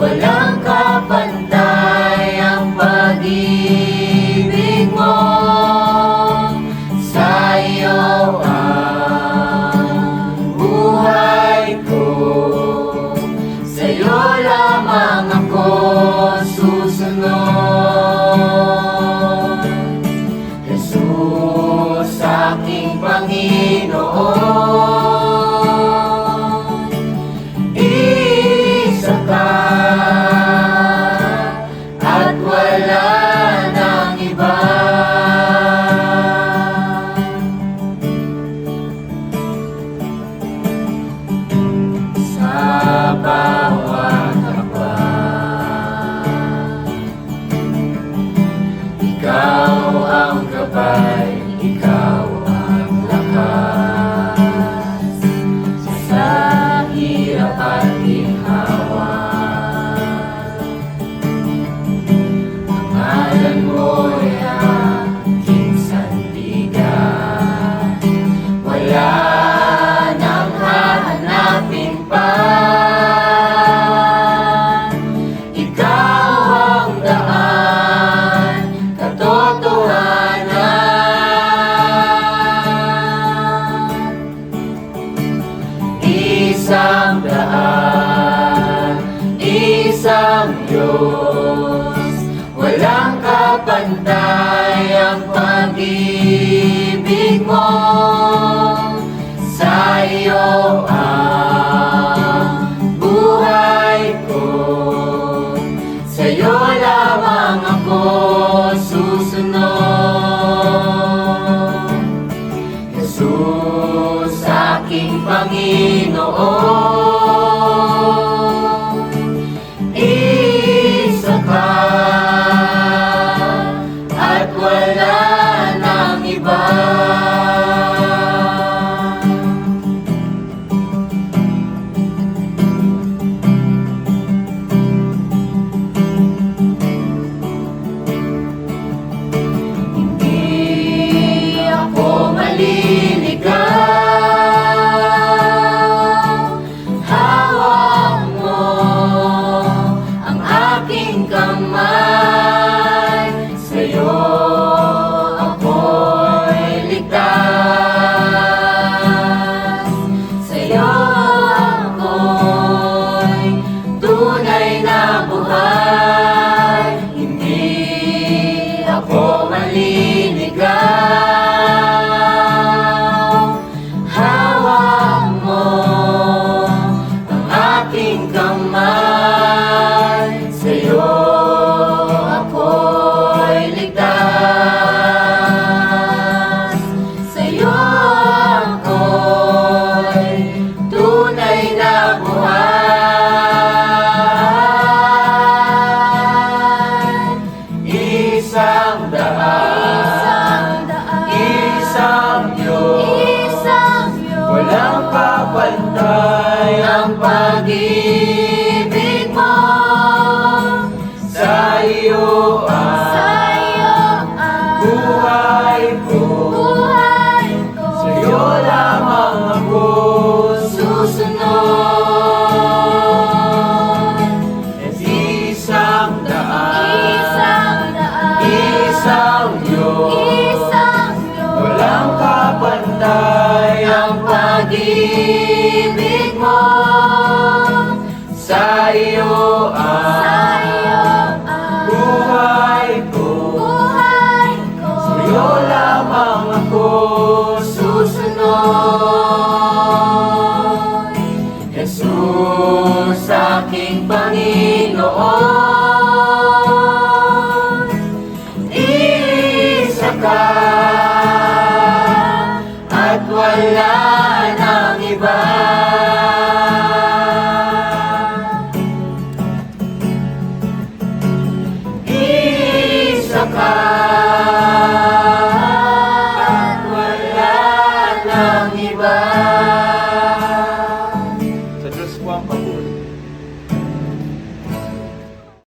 walang ka Твое. sound I pag-ibig mo. Sa iyo ang sa iyo ang buhay ko. Buhay ko. Sa iyo lamang ako. Susunod. Jesus aking Panginoon.